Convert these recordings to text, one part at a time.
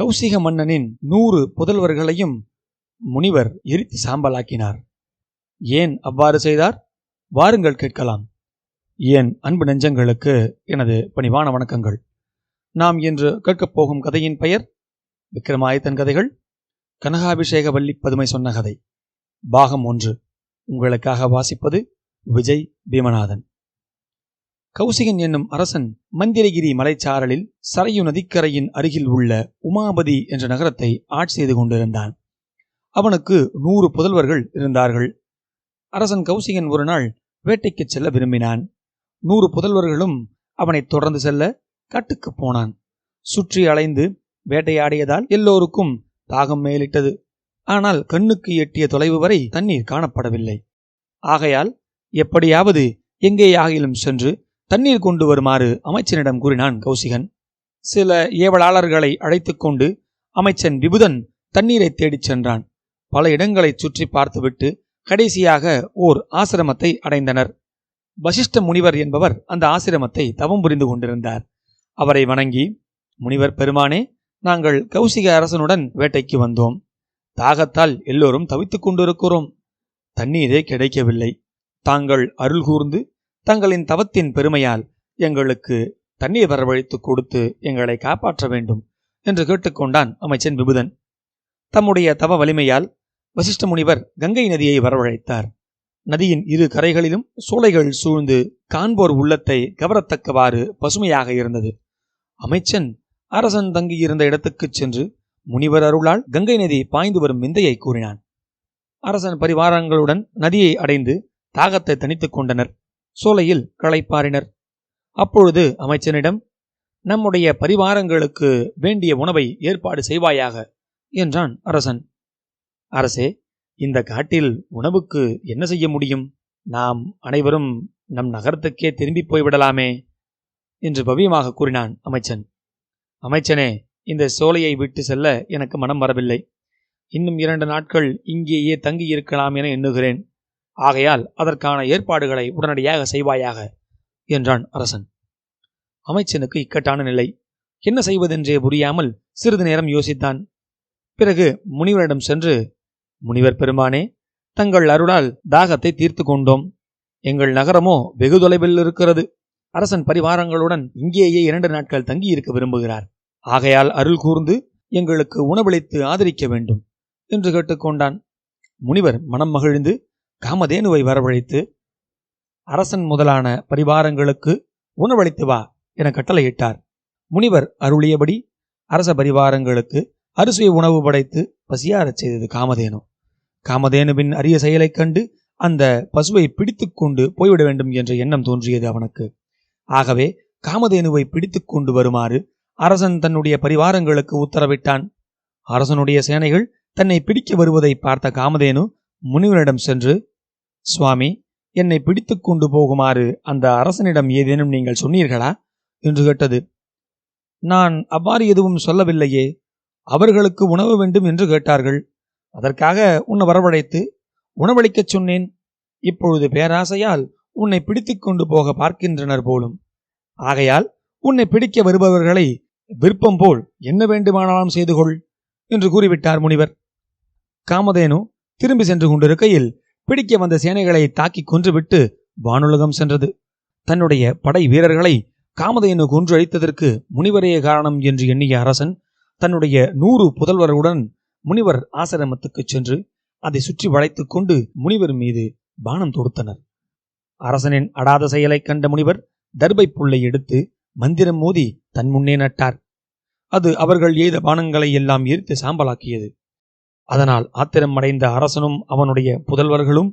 கௌசிக மன்னனின் நூறு புதல்வர்களையும் முனிவர் எரித்து சாம்பலாக்கினார். ஏன் அவ்வாறு செய்தார்? வாருங்கள் கேட்கலாம். ஏன் அன்பு நெஞ்சங்களுக்கு எனது பணிவான வணக்கங்கள். நாம் இன்று கேட்கப் போகும் கதையின் பெயர் விக்ரமாயத்தன் கதைகள் கனகாபிஷேக வள்ளி பதுமை சொன்ன கதை. பாகம் ஒன்று. உங்களுக்காக வாசிப்பது விஜய் பீமநாதன். கௌசிகன் என்னும் அரசன் மந்திரகிரி மலைச்சாரலில் சரையு நதிக்கரையின் அருகில் உள்ள உமாபதி என்ற நகரத்தை ஆட்சி செய்து கொண்டிருந்தான். அவனுக்கு நூறு புதல்வர்கள் இருந்தார்கள். அரசன் கௌசிகன் ஒரு நாள் வேட்டைக்கு செல்ல விரும்பினான். நூறு புதல்வர்களும் அவனை தொடர்ந்து செல்ல காட்டுக்கு போனான். சுற்றி அலைந்து வேட்டையாடியதால் எல்லோருக்கும் தாகம் மேலிட்டது. ஆனால் கண்ணுக்கு எட்டிய தொலைவு வரை தண்ணீர் காணப்படவில்லை. ஆகையால் எப்படியாவது எங்கேயாகிலும் சென்று தண்ணீர் கொண்டு வருமாறு அமைச்சனிடம் கூறினான் கௌசிகன். சில ஏவலாளர்களை அழைத்துக் கொண்டு அமைச்சன் விபுதன் தண்ணீரை தேடிச் சென்றான். பல இடங்களை சுற்றி பார்த்துவிட்டு கடைசியாக ஓர் ஆசிரமத்தை அடைந்தனர். வசிஷ்ட முனிவர் என்பவர் அந்த ஆசிரமத்தை தவம் புரிந்து கொண்டிருந்தார். அவரை வணங்கி முனிவர் பெருமானே நாங்கள் கௌசிக அரசனுடன் வேட்டைக்கு வந்தோம். தாகத்தால் எல்லோரும் தவித்துக் கொண்டிருக்கிறோம். தண்ணீரே கிடைக்கவில்லை. தாங்கள் அருள் கூர்ந்து தங்களின் தவத்தின் பெருமையால் எங்களுக்கு தண்ணீர் வரவழைத்து கொடுத்து எங்களை காப்பாற்ற வேண்டும் என்று கேட்டுக்கொண்டான் அமைச்சன் விபுதன். தம்முடைய தவ வலிமையால் வசிஷ்ட முனிவர் கங்கை நதியை வரவழைத்தார். நதியின் இரு கரைகளிலும் சோலைகள் சூழ்ந்து காண்போர் உள்ளத்தை கவரத்தக்கவாறு பசுமையாக இருந்தது. அமைச்சன் அரசன் தங்கியிருந்த இடத்துக்குச் சென்று முனிவர் அருளால் கங்கை நதி பாய்ந்து வரும் விந்தையை கூறினான். அரசன் பரிவாரங்களுடன் நதியை அடைந்து தாகத்தை தணித்துக் கொண்டனர். சோலையில் களைப்பாரினர் அப்பொழுது அமைச்சனிடம் நம்முடைய பரிவாரங்களுக்கு வேண்டிய உணவை ஏற்பாடு செய்வாயாக என்றான் அரசன். அரசே இந்த காட்டில் உணவுக்கு என்ன செய்ய முடியும்? நாம் அனைவரும் நம் நகரத்துக்கே திரும்பி போய்விடலாமே என்று பவியமாக கூறினான் அமைச்சன். அமைச்சனே இந்த சோலையை விட்டு செல்ல எனக்கு மனம் வரவில்லை. இன்னும் இரண்டு நாட்கள் இங்கேயே தங்கி இருக்கலாம் என எண்ணுகிறேன். ஆகையால் அதற்கான ஏற்பாடுகளை உடனடியாக செய்வாயாக என்றான் அரசன். அமைச்சனுக்கு இக்கட்டான நிலை. என்ன செய்வதென்றே புரியாமல் சிறிது நேரம் யோசித்தான். பிறகு முனிவரிடம் சென்று முனிவர் பெருமானே தங்கள் அருளால் தாகத்தை தீர்த்து கொண்டோம். எங்கள் நகரமோ வெகு தொலைவில் இருக்கிறது. அரசன் பரிவாரங்களுடன் இங்கேயே இரண்டு நாட்கள் தங்கியிருக்க விரும்புகிறார். ஆகையால் அருள் கூர்ந்து எங்களுக்கு உணவளித்து ஆதரிக்க வேண்டும் என்று கேட்டுக்கொண்டான் முனிவர் மனம் மகிழ்ந்து காமதேனுவை வரவழைத்து அரசன் முதலான பரிவாரங்களுக்கு உணவளித்து வா என கட்டளையிட்டார். முனிவர் அருளியபடி அரச பரிவாரங்களுக்கு அரிசி உணவு படைத்து பசியாரச் செய்தது காமதேனு. காமதேனுவின் அரிய செயலைக் கண்டு அந்த பசுவை பிடித்துக்கொண்டு போய்விட வேண்டும் என்ற எண்ணம் தோன்றியது அவனுக்கு. ஆகவே காமதேனுவை பிடித்து கொண்டு வருமாறு அரசன் தன்னுடைய பரிவாரங்களுக்கு உத்தரவிட்டான். அரசனுடைய சேனைகள் தன்னை பிடிக்க வருவதை பார்த்த காமதேனு முனிவனிடம் சென்று சுவாமி என்னை பிடித்து கொண்டு போகுமாறு அந்த அரசனிடம் ஏதேனும் நீங்கள் சொன்னீர்களா? என்று கேட்டது. நான் அவ்வாறு எதுவும் சொல்லவில்லையே அவர்களுக்கு உணவு வேண்டும் என்று கேட்டார்கள். அதற்காக உன்னை வரவழைத்து உணவளிக்கச் சொன்னேன். இப்பொழுது பேராசையால் உன்னை பிடித்து கொண்டு போக பார்க்கின்றனர் போலும். ஆகையால் உன்னை பிடிக்க வருபவர்களை விருப்பம் போல் என்ன வேண்டுமானாலும் செய்து கொள் என்று கூறிவிட்டார் முனிவர். காமதேனு திரும்பி சென்று கொண்டிருக்கையில் பிடிக்க வந்த சேனைகளை தாக்கி கொன்றுவிட்டு வானுலகம் சென்றது. தன்னுடைய படை வீரர்களை காமதையனு கொன்று அழித்ததற்கு முனிவரே காரணம் என்று எண்ணிய அரசன் தன்னுடைய நூறு புதல்வர்களுடன் முனிவர் ஆசிரமத்துக்குச் சென்று அதை சுற்றி வளைத்துக் கொண்டு முனிவர் மீது பானம் தொடுத்தனர். அரசனின் அடாத செயலைக் கண்ட முனிவர் தர்பை புல்லை எடுத்து மந்திரம் மோதி தன் முன்னே நட்டார். அது அவர்கள் எய்த பானங்களை எல்லாம் எரித்து சாம்பலாக்கியது. அதனால் ஆத்திரம் அடைந்த அரசனும் அவனுடைய புதல்வர்களும்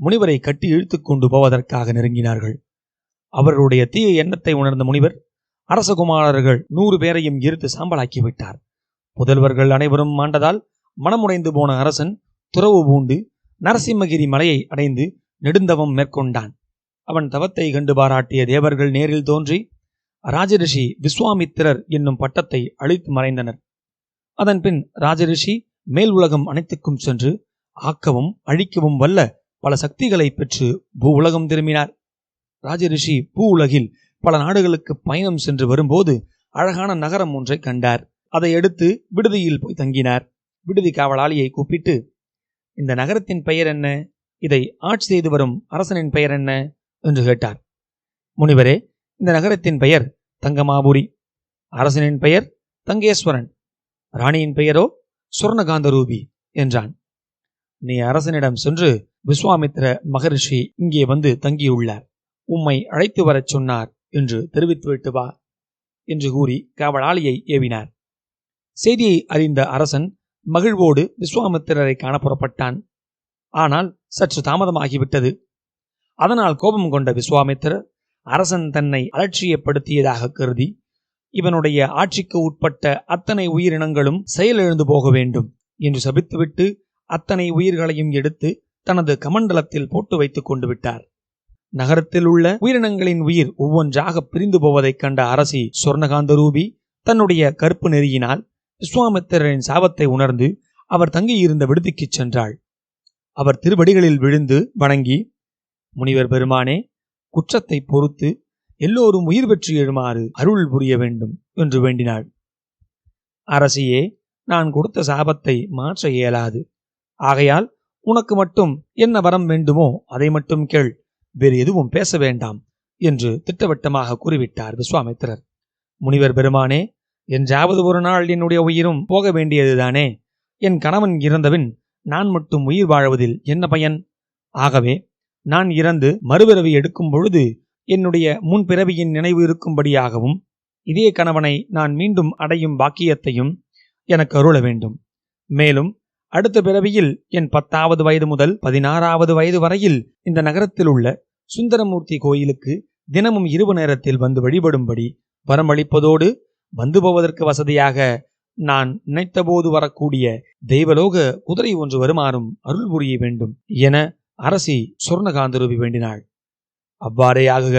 முனிவரை கட்டி இழுத்து கொண்டு போவதற்காக நெருங்கினார்கள். அவர்களுடைய தீய எண்ணத்தை உணர்ந்த முனிவர் அரசகுமாரர்கள் நூறு பேரையும் எரித்து சாம்பலாக்கி விட்டார். புதல்வர்கள் அனைவரும் மாண்டதால் மனமுடைந்து போன அரசன் துறவு பூண்டு நரசிம்மகிரி மலையை அடைந்து நெடுந்தவம் மேற்கொண்டான். அவன் தவத்தை கண்டு பாராட்டிய தேவர்கள் நேரில் தோன்றி ராஜரிஷி விஸ்வாமித்திரர் என்னும் பட்டத்தை அழித்து மறைந்தனர். அதன்பின் ராஜரிஷி மேல் உலகம் அனைத்துக்கும் சென்று ஆக்கவும் அழிக்கவும் வல்ல பல சக்திகளை பெற்று பூ உலகம் திரும்பினார். ராஜரிஷி பூ உலகில் பல நாடுகளுக்கு பயணம் சென்று வரும்போது அழகான நகரம் ஒன்றை கண்டார். அதை எடுத்து விடுதியில் போய் தங்கினார். விடுதி காவலாளியை கூப்பிட்டு இந்த நகரத்தின் பெயர் என்ன? இதை ஆட்சி செய்து வரும் அரசனின் பெயர் என்ன? என்று கேட்டார். முனிவரே இந்த நகரத்தின் பெயர் தங்கமாபுரி. அரசனின் பெயர் தங்கேஸ்வரன். ராணியின் பெயரோ சுவர்ணகாந்தரூபி என்றான். நீ அரசனிடம் சென்று விஸ்வாமித்திர மகரிஷி இங்கே வந்து தங்கியுள்ளார். உம்மை அழைத்து வரச் சொன்னார் என்று தெரிவித்துவிட்டு வா என்று கூறி காவலாளியை ஏவினார். செய்தியை அறிந்த அரசன் மகிழ்வோடு விஸ்வாமித்திரரை காண புறப்பட்டான். ஆனால் சற்று தாமதமாகிவிட்டது. அதனால் கோபம் கொண்ட விஸ்வாமித்திரர் அரசன் தன்னை அலட்சியப்படுத்தியதாக கருதி இவனுடைய ஆட்சிக்கு உட்பட்ட அத்தனை உயிரினங்களும் செயலிழந்து போக வேண்டும் என்று சபித்துவிட்டு அத்தனை உயிர்களையும் எடுத்து தனது கமண்டலத்தில் போட்டு வைத்துக் கொண்டு விட்டார். நகரத்தில் உள்ள உயிரினங்களின் உயிர் ஒவ்வொன்றாக பிரிந்து போவதைக் கண்ட அரசி சொர்ணகாந்த ரூபி தன்னுடைய கருப்பு நெறியினால் விஸ்வாமித்திரரின் சாபத்தை உணர்ந்து அவர் தங்கியிருந்த விடுதிக்குச் சென்றாள். அவர் திருவடிகளில் விழுந்து வணங்கி முனிவர் பெருமானே குற்றத்தை பொறுத்து எல்லோரும் உயிர் பெற்று எழுமாறு அருள் புரிய வேண்டும் என்று வேண்டினாள். அரசியே நான் கொடுத்த சாபத்தை மாற்ற இயலாது. ஆகையால் உனக்கு மட்டும் என்ன வரம் வேண்டுமோ அதை மட்டும் கேள். வேறு எதுவும் பேச வேண்டாம் என்று திட்டவட்டமாக கூறிவிட்டார் விஸ்வாமித்திரர். முனிவர் பெருமானே என்றாவது ஒரு நாள் என்னுடைய உயிரும் போக வேண்டியதுதானே என் கணவன் இறந்தபின் நான் மட்டும் உயிர் வாழ்வதில் என்ன பயன்? ஆகவே நான் இறந்து மறுபிறவி எடுக்கும் பொழுது என்னுடைய முன்பிறவியின் நினைவு இருக்கும்படியாகவும் இதே கணவனை நான் மீண்டும் அடையும் பாக்கியத்தையும் எனக்கு அருள வேண்டும். மேலும் அடுத்த பிறவியில் என் பத்தாவது வயது முதல் பதினாறாவது வயது வரையில் இந்த நகரத்தில் உள்ள சுந்தரமூர்த்தி கோயிலுக்கு தினமும் இரவு நேரத்தில் வந்து வழிபடும்படி வரமளிப்பதோடு வந்து போவதற்கு வசதியாக நான் நினைத்தபோது வரக்கூடிய தெய்வலோக குதிரை ஒன்று வருமாறும் அருள் புரிய வேண்டும் என அரசி சொர்ணகாந்தரூபி வேண்டினாள். அவ்வாறே ஆகுக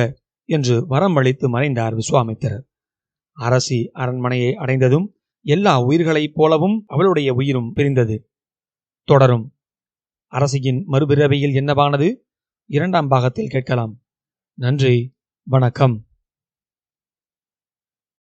என்று வரம் அளித்து மறைந்தார் விஸ்வாமித்திரர் அரசி அரண்மனையை அடைந்ததும் எல்லா உயிர்களைப் போலவும் அவளுடைய உயிரும் பிரிந்தது. தொடரும். அரசியின் மறுபிறவியில் என்னவானது? இரண்டாம் பாகத்தில் கேட்கலாம். நன்றி. வணக்கம்.